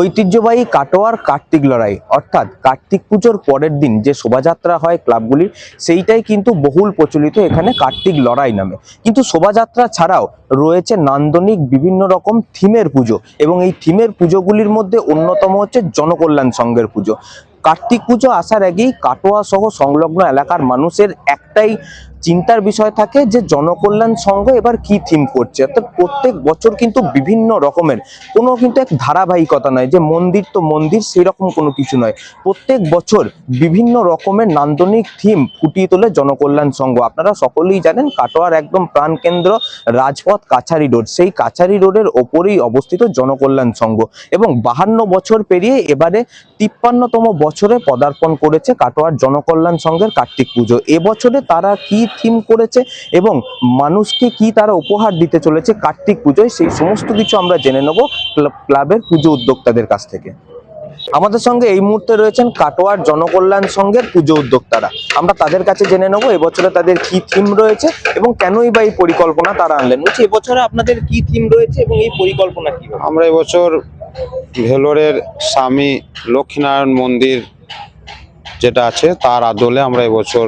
ঐতিহ্যবাহী কাটোয়ার কার্তিক লড়াই, অর্থাৎ কার্তিক পুজোর পরের দিন যে শোভাযাত্রা হয় ক্লাবগুলির, সেইটাই কিন্তু বহুল প্রচলিত এখানে কার্তিক লড়াই নামে। কিন্তু শোভাযাত্রা ছাড়াও রয়েছে নান্দনিক বিভিন্ন রকম থিমের পুজো এবং এই থিমের পুজোগুলির মধ্যে অন্যতম হচ্ছে জনকল্যাণ সংঘের পুজো। কার্তিক পুজো আসার আগেই কাটোয়া সহ সংলগ্ন এলাকার মানুষের একটাই চিন্তার বিষয় থাকে যে জনকল্যাণ সংঘ এবার কি থিম করছে? অর্থাৎ প্রত্যেক বছর কিন্তু বিভিন্ন রকমের, কোনো কিন্তু এক ধারাবাহিকতা নয় যে মন্দির তো মন্দির সেই রকম কোনো কিছু নয়। প্রত্যেক বছর বিভিন্ন রকমের নান্দনিক থিম ফুটিয়ে তোলে জনকল্যাণ সংঘ। আপনারা সকলেই জানেন কাটোয়ার একদম প্রাণকেন্দ্র রাজপথ কাছারি রোড। সেই কাছারি রোডের ওপরেই অবস্থিত জনকল্যাণ সংঘ। এবং বাহান্ন বছর পেরিয়ে এবারে তিপ্পান্নতম বছরে পদার্পণ করেছে কাটোয়ার জনকল্যাণ সংঘের কার্তিক পুজো। এবছরে তারা কি থিম করেছে এবং মানুষকে কি তারা উপহার দিতে চলেছে কার্তিক পুজোয়, সেই সমস্ত কিছু আমরা জেনে নেব ক্লাবের পুজো উদ্যোক্তাদের কাছ থেকে। আমাদের সঙ্গে এই মুহূর্তে রয়েছেন কাটোয়ার জনকল্যাণ সংঘের পুজো উদ্যোক্তারা। আমরা তাদের কাছে জেনে নেব এবছরে তাদের কি থিম রয়েছে এবং কেনই বা এই পরিকল্পনা তারা আনলেন। বলছি, এবছরে আপনাদের কি থিম রয়েছে এবং এই পরিকল্পনা কি আমরা এবছর ভেলোরের স্বামী লক্ষ্মীনারায়ণ মন্দির যেটা আছে, তার আদলে আমরা এবছর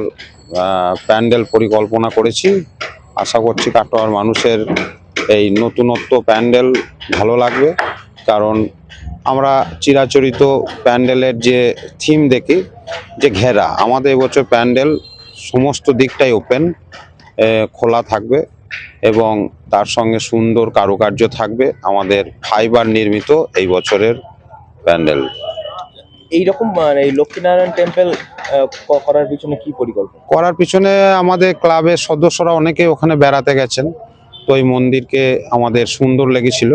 প্যান্ডেল পরিকল্পনা করেছি। আশা করছি কাটোয়ার মানুষের এই নতুনত্ব প্যান্ডেল ভালো লাগবে। কারণ আমরা চিরাচরিত প্যান্ডেলের যে থিম দেখি, যে ঘেরা, আমাদের এবছর প্যান্ডেল সমস্ত দিকটাই ওপেন খোলা থাকবে এবং তার সঙ্গে সুন্দর কারুকার্য থাকবে। আমাদের ফাইবার নির্মিত এই বছরের প্যান্ডেল। এইরকম মানে এই লক্ষ্মীনারায়ণ টেম্পল করার পিছনে কি পরিকল্পনা? করার পিছনে আমাদের ক্লাবের সদস্যরা অনেকে ওখানে বেড়াতে গেছেন। তো এই মন্দিরকে আমাদের সুন্দর লেগেছিল।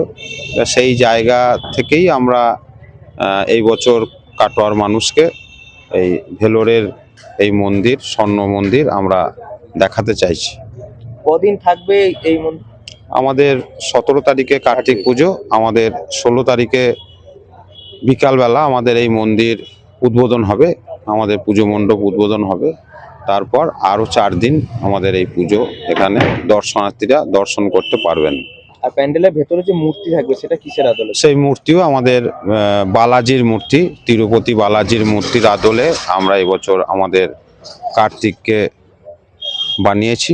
সেই জায়গা থেকেই আমরা এই বছর কাটোয়ার মানুষকে এই ভেলোরের এই মন্দির স্বর্ণ মন্দির আমরা দেখাতে চাইছি। কদিন থাকবে এই মন্দির? আমাদের সতেরো তারিখে কার্তিক পুজো আমাদের ষোলো তারিখে বিকালবেলা আমাদের এই মন্দির উদ্বোধন হবে আমাদের পুজো মণ্ডপ উদ্বোধন হবে। তারপর আরও চার দিন আমাদের এই পুজো এখানে দর্শনার্থীরা দর্শন করতে পারবেন। আর প্যান্ডেলের ভেতরে যে মূর্তি থাকবে সেটা কিসের আদলে? সেই মূর্তিও আমাদের বালাজির মূর্তি তিরুপতি বালাজির মূর্তির আদলে আমরা এবছর আমাদের কার্তিককে বানিয়েছি।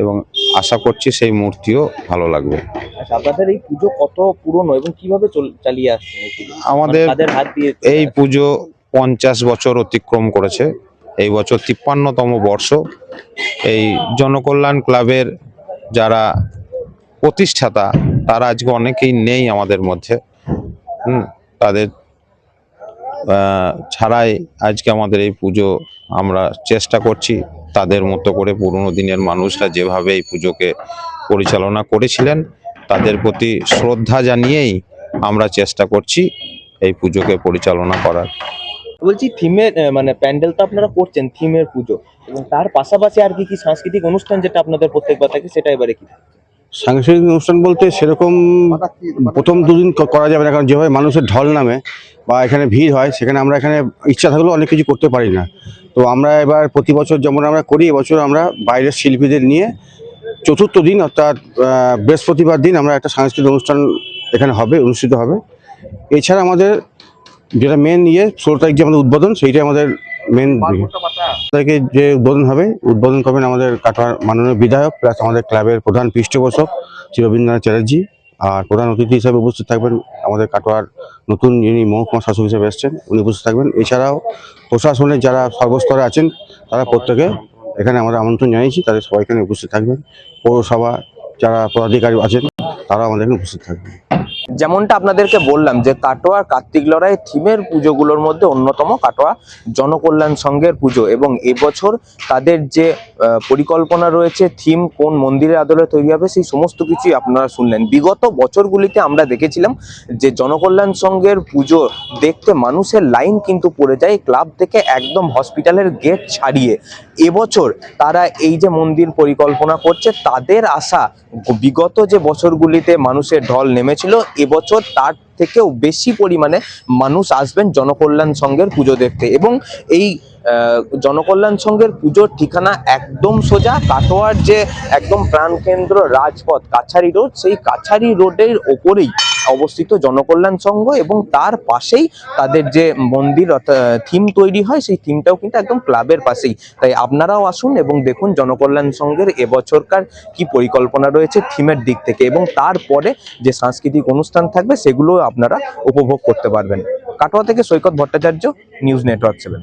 এবং আশা করছি সেই মূর্তিও ভালো লাগবে। আচ্ছা আপনাদের এই পুজো কত পুরনো এবং কীভাবে চালিয়ে আসছে আমাদের মানে হাত দিয়ে এই পুজো পঞ্চাশ বছর অতিক্রম করেছে। এই বছর তিপ্পান্নতম বর্ষ। এই জনকল্যাণ ক্লাবের যারা প্রতিষ্ঠাতা তারা আজকে অনেকেই নেই আমাদের মধ্যে। হুম তাদের ছাড়াই আজকে আমাদের এই পুজো আমরা চেষ্টা করছি। তাদের মতো করে পুরনো দিনের মানুষরা যেভাবে এই পুজোকে পরিচালনা করেছিলেন, তাদের প্রতি শ্রদ্ধা জানিয়েই আমরা চেষ্টা করছি এই পুজোকে পরিচালনা করার। বলছি থিমের মানে প্যান্ডেল তো আপনারা করছেন থিমের পুজো, এবং তার পাশাপাশি আর কি কি সাংস্কৃতিক অনুষ্ঠান যেটা আপনাদের প্রত্যেকবার থাকে সেটা এবারে কি? সাংস্কৃতিক অনুষ্ঠান বলতে সেরকম প্রথম দুদিন করা যাবে না, কারণ যেভাবে মানুষের ঢল নামে বা এখানে ভিড় হয়, সেখানে আমরা এখানে ইচ্ছা থাকলেও অনেক কিছু করতে পারি না। তো আমরা এবার প্রতি বছর যেমন আমরা করি, এবছর আমরা বাইরের শিল্পীদের নিয়ে চতুর্থ দিন অর্থাৎ বৃহস্পতিবার দিন আমরা একটা সাংস্কৃতিক অনুষ্ঠান এখানে হবে, অনুষ্ঠিত হবে। এছাড়া আমাদের যেটা মেন ইয়ে ষোলো তারিখ যে আমাদের উদ্বোধন, সেইটাই আমাদের মেন তারিখে যে উদ্বোধন হবে, উদ্বোধন করবেন আমাদের কাটোয়ার মাননীয় বিধায়ক, প্লাস আমাদের ক্লাবের প্রধান পৃষ্ঠপোষক শ্রী রবীন্দ্রনাথ চ্যাটার্জি, আর প্রধান অতিথি হিসাবে উপস্থিত থাকবেন আমাদের কাটোয়ার নতুন যিনি মহকুমা শাসক হিসেবে এসেছেন, উনি উপস্থিত থাকবেন। এছাড়াও প্রশাসনের যারা সর্বস্তরে আছেন, তারা প্রত্যেকে এখানে আমরা আমন্ত্রণ জানিয়েছি, তাদের সবাই এখানে উপস্থিত থাকবেন। পৌরসভা যারা পদাধিকারী আছেন তারা আমাদের এখানে উপস্থিত থাকবেন। যেমনটা আপনাদেরকে বললাম যে কাটোয়ার কার্তিক লড়াই থিমের পুজোগুলোর মধ্যে অন্যতম কাটোয়া জনকল্যাণ সংঘের পুজো এবং এবছর তাদের যে পরিকল্পনা রয়েছে, থিম কোন মন্দিরের আদলে তৈরি হবে সেই সমস্ত কিছুই আপনারা শুনলেন। বিগত বছরগুলিতে আমরা দেখেছিলাম যে জনকল্যাণ সংঘের পুজো দেখতে মানুষের লাইন কিন্তু পড়ে যায় ক্লাব থেকে একদম হসপিটালের গেট ছাড়িয়ে। এবছর তারা এই যে মন্দির পরিকল্পনা করছে, তাদের আশা বিগত যে বছরগুলিতে মানুষের ঢল নেমেছিল এবছর তার থেকেও বেশি পরিমাণে মানুষ আসবেন জনকল্যাণ সংঘের পুজো দেখতে। এবং এই জনকল্যাণ সংঘের পুজোর ঠিকানা একদম সোজা কাটোয়ার যে একদম প্রাণকেন্দ্র রাজপথ, কাছারি রোড, সেই কাছারি রোডের ওপরেই অবস্থিত জনকল্যাণ সংঘ এবং তার পাশেই তাদের যে মন্দির থিম তৈরি হয়, সেই থিমটাও কিন্তু একদম ক্লাবের পাশেই। তাই আপনারাও আসুন এবং দেখুন জনকল্যাণ সংঘের এবছরকার কি পরিকল্পনা রয়েছে থিমের দিক থেকে এবং তারপরে যে সাংস্কৃতিক অনুষ্ঠান থাকবে, সেগুলো আপনারা উপভোগ করতে পারবেন। কাটোয়া থেকে Saikat Bhattacharya news network seven